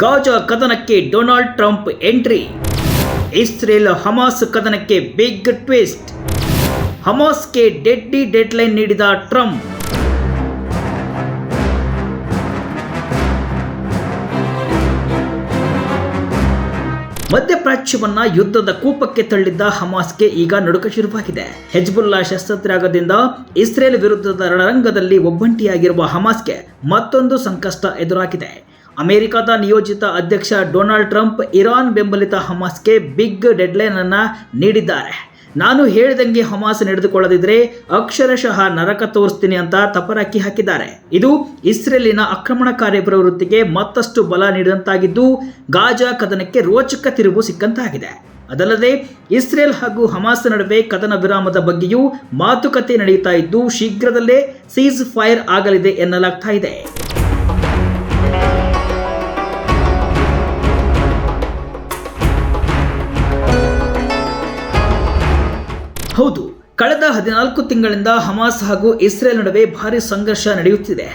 Gaza ಕದನಕ್ಕೆ Donald Trump entry. Israel Hamas ಕದನಕ್ಕೆ big twist. ಹಮಾಸ್ಗೆ ಡೆಡ್ಡಿ deadline ನೀಡಿದ ಟ್ರಂಪ್. ಮಧ್ಯಪ್ರಾಚ್ಯವನ್ನ ಯುದ್ಧದ ಕೂಪಕ್ಕೆ ತಳ್ಳಿದ್ದ ಹಮಾಸ್ಗೆ ಈಗ ನಡುಕ ಶುರುವಾಗಿದೆ. ಹೆಜ್ಬುಲ್ಲಾ ಶಸ್ತ್ರತ್ಯಾಗದಿಂದ ಇಸ್ರೇಲ್ ವಿರುದ್ಧದ ರಣರಂಗದಲ್ಲಿ ಒಬ್ಬಂಟಿಯಾಗಿರುವ ಹಮಾಸ್ಗೆ ಮತ್ತೊಂದು ಸಂಕಷ್ಟ ಎದುರಾಗಿದೆ. ಅಮೆರಿಕದ ನಿಯೋಜಿತ ಅಧ್ಯಕ್ಷ ಡೊನಾಲ್ಡ್ ಟ್ರಂಪ್ ಇರಾನ್ ಬೆಂಬಲಿತ ಹಮಾಸ್ಗೆ ಬಿಗ್ ಡೆಡ್ಲೈನ್ ಅನ್ನು ನೀಡಿದ್ದಾರೆ. ನಾನು ಹೇಳಿದಂಗೆ ಹಮಾಸ್ ನಡೆದುಕೊಳ್ಳದಿದ್ರೆ ಅಕ್ಷರಶಃ ನರಕ ತೋರಿಸ್ತೀನಿ ಅಂತ ತಪರಾಕಿ ಹಾಕಿದ್ದಾರೆ. ಇದು ಇಸ್ರೇಲಿನ ಆಕ್ರಮಣಕಾರಿ ಪ್ರವೃತ್ತಿಗೆ ಮತ್ತಷ್ಟು ಬಲ ನೀಡಿದಂತಾಗಿದ್ದು, ಗಾಜಾ ಕದನಕ್ಕೆ ರೋಚಕ ತಿರುವು ಸಿಕ್ಕಂತಾಗಿದೆ. ಅದಲ್ಲದೆ, ಇಸ್ರೇಲ್ ಹಾಗೂ ಹಮಾಸ್ ನಡುವೆ ಕದನ ವಿರಾಮದ ಬಗ್ಗೆಯೂ ಮಾತುಕತೆ ನಡೆಯುತ್ತಾ ಇದ್ದು, ಶೀಘ್ರದಲ್ಲೇ ಸೀಸ್ ಫೈರ್ ಆಗಲಿದೆ ಎನ್ನಲಾಗ್ತಾ ಇದೆ. ಹೌದು, ಕಳೆದ ಹದಿನಾಲ್ಕು ತಿಂಗಳಿಂದ ಹಮಾಸ್ ಹಾಗೂ ಇಸ್ರೇಲ್ ನಡುವೆ ಭಾರಿ ಸಂಘರ್ಷ ನಡೆಯುತ್ತಿದೆ.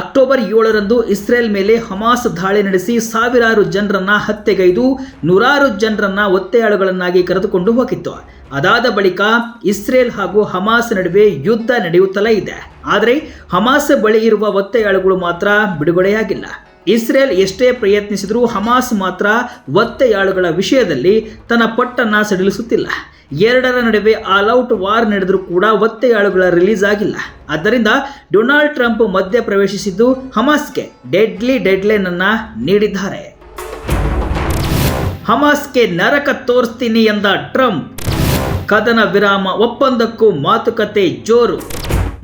ಅಕ್ಟೋಬರ್ ಏಳರಂದು ಇಸ್ರೇಲ್ ಮೇಲೆ ಹಮಾಸ್ ದಾಳಿ ನಡೆಸಿ ಸಾವಿರಾರು ಜನರನ್ನ ಹತ್ಯೆಗೈದು ನೂರಾರು ಜನರನ್ನ ಒತ್ತೆಯಾಳುಗಳನ್ನಾಗಿ ಕರೆದುಕೊಂಡು ಹೋಗಿತ್ತು. ಅದಾದ ಬಳಿಕ ಇಸ್ರೇಲ್ ಹಾಗೂ ಹಮಾಸ್ ನಡುವೆ ಯುದ್ಧ ನಡೆಯುತ್ತಲೇ ಇದೆ. ಆದರೆ ಹಮಾಸ್ ಬಳಿ ಇರುವ ಒತ್ತೆಯಾಳುಗಳು ಮಾತ್ರ ಬಿಡುಗಡೆಯಾಗಿಲ್ಲ. ಇಸ್ರೇಲ್ ಎಷ್ಟೇ ಪ್ರಯತ್ನಿಸಿದರೂ ಹಮಾಸ್ ಮಾತ್ರ ಒತ್ತೆಯಾಳುಗಳ ವಿಷಯದಲ್ಲಿ ತನ್ನ ಪಟ್ಟನ್ನು ಸಡಿಲಿಸುತ್ತಿಲ್ಲ. ಎರಡರ ನಡುವೆ ಆಲ್ ಔಟ್ ವಾರ್ ನಡೆದರೂ ಕೂಡ ಒತ್ತೆಯಾಳುಗಳ ರಿಲೀಸ್ ಆಗಿಲ್ಲ. ಆದ್ದರಿಂದ ಡೊನಾಲ್ಡ್ ಟ್ರಂಪ್ ಮಧ್ಯ ಪ್ರವೇಶಿಸಿದ್ದು ಹಮಾಸ್ಗೆ ಡೆಡ್ಲಿ ಡೆಡ್ಲೈನ್ ಅನ್ನ ನೀಡಿದ್ದಾರೆ. ಹಮಾಸ್ಗೆ ನರಕ ತೋರಿಸ್ತೀನಿ ಎಂದ ಟ್ರಂಪ್, ಕದನ ವಿರಾಮ ಒಪ್ಪಂದಕ್ಕೂ ಮಾತುಕತೆ ಜೋರು.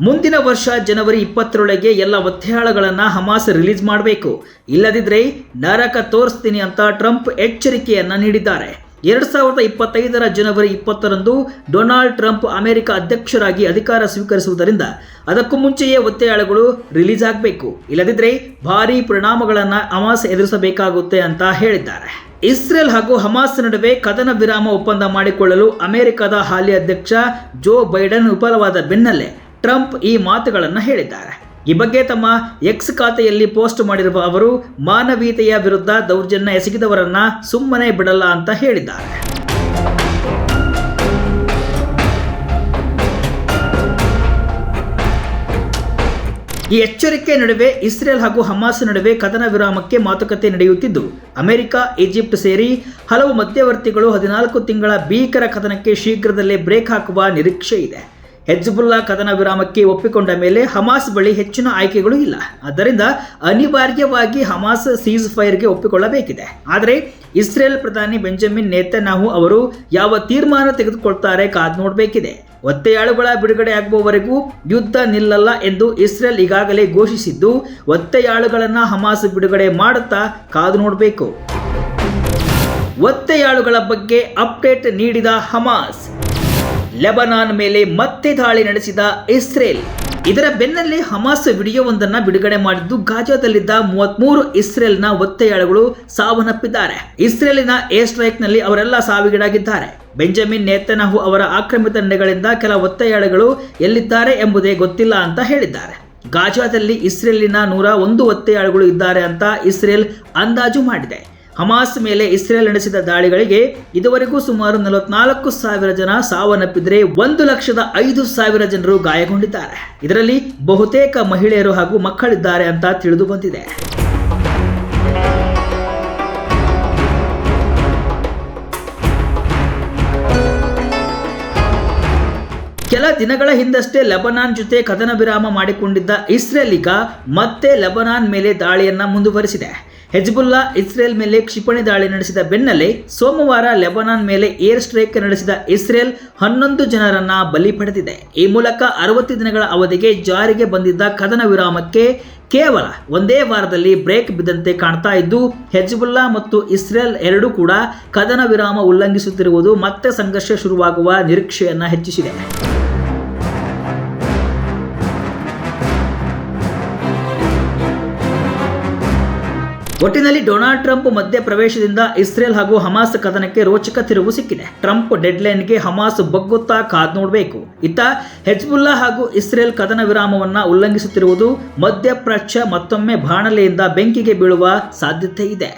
ಮುಂದಿನ ವರ್ಷ ಜನವರಿ ಇಪ್ಪತ್ತರೊಳಗೆ ಎಲ್ಲ ಒತ್ತೆಯಾಳಗಳನ್ನು ಹಮಾಸ್ ರಿಲೀಸ್ ಮಾಡಬೇಕು. ಇಲ್ಲದಿದ್ದರೆ ನರಕ ತೋರಿಸ್ತೀನಿ ಅಂತ ಟ್ರಂಪ್ ಎಚ್ಚರಿಕೆಯನ್ನ ನೀಡಿದ್ದಾರೆ. ಎರಡು ಸಾವಿರದ ಇಪ್ಪತ್ತೈದರ ಜನವರಿ ಇಪ್ಪತ್ತರಂದು ಡೊನಾಲ್ಡ್ ಟ್ರಂಪ್ ಅಮೆರಿಕ ಅಧ್ಯಕ್ಷರಾಗಿ ಅಧಿಕಾರ ಸ್ವೀಕರಿಸುವುದರಿಂದ ಅದಕ್ಕೂ ಮುಂಚೆಯೇ ಒತ್ತೆಯಾಳುಗಳು ರಿಲೀಸ್ ಆಗಬೇಕು. ಇಲ್ಲದಿದ್ದರೆ ಭಾರೀ ಪರಿಣಾಮಗಳನ್ನು ಹಮಾಸ್ ಎದುರಿಸಬೇಕಾಗುತ್ತೆ ಅಂತ ಹೇಳಿದ್ದಾರೆ. ಇಸ್ರೇಲ್ ಹಾಗೂ ಹಮಾಸ್ ನಡುವೆ ಕದನ ವಿರಾಮ ಒಪ್ಪಂದ ಮಾಡಿಕೊಳ್ಳಲು ಅಮೆರಿಕದ ಹಾಲಿ ಅಧ್ಯಕ್ಷ ಜೋ ಬೈಡನ್ ವಿಫಲವಾದ ಬೆನ್ನಲ್ಲೇ ಟ್ರಂಪ್ ಈ ಮಾತುಗಳನ್ನು ಹೇಳಿದ್ದಾರೆ. ಈ ಬಗ್ಗೆ ತಮ್ಮ ಎಕ್ಸ್ ಖಾತೆಯಲ್ಲಿ ಪೋಸ್ಟ್ ಮಾಡಿರುವ ಅವರು, ಮಾನವೀಯತೆಯ ವಿರುದ್ಧ ದೌರ್ಜನ್ಯ ಎಸಗಿದವರನ್ನ ಸುಮ್ಮನೆ ಬಿಡಲ್ಲ ಅಂತ ಹೇಳಿದ್ದಾರೆ. ಈ ಎಚ್ಚರಿಕೆ ನಡುವೆ ಇಸ್ರೇಲ್ ಹಾಗೂ ಹಮಾಸ್ ನಡುವೆ ಕದನ ವಿರಾಮಕ್ಕೆ ಮಾತುಕತೆ ನಡೆಯುತ್ತಿದ್ದು, ಅಮೆರಿಕ, ಈಜಿಪ್ಟ್ ಸೇರಿ ಹಲವು ಮಧ್ಯವರ್ತಿಗಳು ಹದಿನಾಲ್ಕು ತಿಂಗಳ ಭೀಕರ ಕದನಕ್ಕೆ ಶೀಘ್ರದಲ್ಲೇ ಬ್ರೇಕ್ ಹಾಕುವ ನಿರೀಕ್ಷೆ ಇದೆ. ಹೆಜ್ಬುಲ್ಲಾ ಕದನ ವಿರಾಮಕ್ಕೆ ಒಪ್ಪಿಕೊಂಡ ಮೇಲೆ ಹಮಾಸ್ ಬಳಿ ಹೆಚ್ಚಿನ ಆಯ್ಕೆಗಳು ಇಲ್ಲ. ಆದ್ದರಿಂದ ಅನಿವಾರ್ಯವಾಗಿ ಹಮಾಸ್ ಸೀಸ್ ಫೈರ್ಗೆ ಒಪ್ಪಿಕೊಳ್ಳಬೇಕಿದೆ. ಆದರೆ ಇಸ್ರೇಲ್ ಪ್ರಧಾನಿ ಬೆಂಜಮಿನ್ ನೇತನಾಹು ಅವರು ಯಾವ ತೀರ್ಮಾನ ತೆಗೆದುಕೊಳ್ತಾರೆ ಕಾದು ನೋಡಬೇಕಿದೆ. ಒತ್ತೆಯಾಳುಗಳ ಬಿಡುಗಡೆ ಆಗುವವರೆಗೂ ಯುದ್ಧ ನಿಲ್ಲಲ್ಲ ಎಂದು ಇಸ್ರೇಲ್ ಈಗಾಗಲೇ ಘೋಷಿಸಿದ್ದು, ಒತ್ತೆಯಾಳುಗಳನ್ನು ಹಮಾಸ್ ಬಿಡುಗಡೆ ಮಾಡುತ್ತಾ ಕಾದು ನೋಡಬೇಕು. ಒತ್ತೆಯಾಳುಗಳ ಬಗ್ಗೆ ಅಪ್ಡೇಟ್ ನೀಡಿದ ಹಮಾಸ್. ಲೆಬನಾನ್ ಮೇಲೆ ಮತ್ತೆ ದಾಳಿ ನಡೆಸಿದ ಇಸ್ರೇಲ್. ಇದರ ಬೆನ್ನಲ್ಲೇ ಹಮಾಸ್ ವಿಡಿಯೋವೊಂದನ್ನು ಬಿಡುಗಡೆ ಮಾಡಿದ್ದು ಗಾಜಾದಲ್ಲಿದ್ದ ಮೂವತ್ಮೂರು ಇಸ್ರೇಲ್ನ ಒತ್ತೆಯಾಳುಗಳು ಸಾವನ್ನಪ್ಪಿದ್ದಾರೆ. ಇಸ್ರೇಲಿನ ಏರ್ ಸ್ಟ್ರೈಕ್ನಲ್ಲಿ ಅವರೆಲ್ಲ ಸಾವಿಗೀಡಾಗಿದ್ದಾರೆ. ಬೆಂಜಮಿನ್ ನೇತನಹು ಅವರ ಆಕ್ರಮಿತ ನೆಲೆಗಳಿಂದ ಕೆಲ ಒತ್ತೆಯಾಳುಗಳು ಎಲ್ಲಿದ್ದಾರೆ ಎಂಬುದೇ ಗೊತ್ತಿಲ್ಲ ಅಂತ ಹೇಳಿದ್ದಾರೆ. ಗಾಜಾದಲ್ಲಿ ಇಸ್ರೇಲಿನ ನೂರ ಒಂದು ಒತ್ತೆಯಾಳುಗಳು ಇದ್ದಾರೆ ಅಂತ ಇಸ್ರೇಲ್ ಅಂದಾಜು ಮಾಡಿದೆ. ಹಮಾಸ್ ಮೇಲೆ ಇಸ್ರೇಲ್ ನಡೆಸಿದ ದಾಳಿಗಳಿಗೆ ಇದುವರೆಗೂ ಸುಮಾರು ನಲವತ್ನಾಲ್ಕು ಸಾವಿರ ಜನ ಸಾವನ್ನಪ್ಪಿದರೆ ಒಂದು ಲಕ್ಷದ ಐದು ಸಾವಿರ ಜನರು ಗಾಯಗೊಂಡಿದ್ದಾರೆ. ಇದರಲ್ಲಿ ಬಹುತೇಕ ಮಹಿಳೆಯರು ಹಾಗೂ ಮಕ್ಕಳಿದ್ದಾರೆ ಅಂತ ತಿಳಿದು ಬಂದಿದೆ. ಕೆಲ ದಿನಗಳ ಹಿಂದಷ್ಟೇ ಲೆಬನಾನ್ ಜೊತೆ ಕದನ ವಿರಾಮ ಮಾಡಿಕೊಂಡಿದ್ದ ಇಸ್ರೇಲ್ ಈಗ ಮತ್ತೆ ಲೆಬನಾನ್ ಮೇಲೆ ದಾಳಿಯನ್ನ ಮುಂದುವರಿಸಿದೆ. ಹೆಜ್ಬುಲ್ಲಾ ಇಸ್ರೇಲ್ ಮೇಲೆ ಕ್ಷಿಪಣಿ ದಾಳಿ ನಡೆಸಿದ ಬೆನ್ನಲ್ಲೇ ಸೋಮವಾರ ಲೆಬನಾನ್ ಮೇಲೆ ಏರ್ ಸ್ಟ್ರೈಕ್ ನಡೆಸಿದ ಇಸ್ರೇಲ್ ಹನ್ನೊಂದು ಜನರನ್ನ ಬಲಿ ಪಡೆದಿದೆ. ಈ ಮೂಲಕ ಅರವತ್ತು ದಿನಗಳ ಅವಧಿಗೆ ಜಾರಿಗೆ ಬಂದಿದ್ದ ಕದನ ವಿರಾಮಕ್ಕೆ ಕೇವಲ ಒಂದೇ ವಾರದಲ್ಲಿ ಬ್ರೇಕ್ ಬಿದ್ದಂತೆ ಕಾಣ್ತಾ ಇದ್ದು, ಹೆಜ್ಬುಲ್ಲಾ ಮತ್ತು ಇಸ್ರೇಲ್ ಎರಡೂ ಕೂಡ ಕದನ ವಿರಾಮ ಉಲ್ಲಂಘಿಸುತ್ತಿರುವುದು ಮತ್ತೆ ಸಂಘರ್ಷ ಶುರುವಾಗುವ ನಿರೀಕ್ಷೆಯನ್ನು ಹೆಚ್ಚಿಸಿದೆ. ಒಟ್ಟಿನಲ್ಲಿ ಡೊನಾಲ್ಡ್ ಟ್ರಂಪ್ ಮಧ್ಯ ಪ್ರವೇಶದಿಂದ ಇಸ್ರೇಲ್ ಹಾಗೂ ಹಮಾಸ್ ಕದನಕ್ಕೆ ರೋಚಕ ತಿರುವು ಸಿಕ್ಕಿದೆ. ಟ್ರಂಪ್ ಡೆಡ್ಲೈನ್ಗೆ ಹಮಾಸ್ ಬಗ್ಗುತ್ತಾ ಕಾದ್ ನೋಡಬೇಕು. ಇತ್ತ ಹೆಜ್ಬುಲ್ಲಾ ಹಾಗೂ ಇಸ್ರೇಲ್ ಕದನ ವಿರಾಮವನ್ನ ಉಲ್ಲಂಘಿಸುತ್ತಿರುವುದು ಮಧ್ಯಪ್ರಾಚ್ಯ ಮತ್ತೊಮ್ಮೆ ಬಾಣಲೆಯಿಂದ ಬೆಂಕಿಗೆ ಬೀಳುವ ಸಾಧ್ಯತೆ ಇದೆ.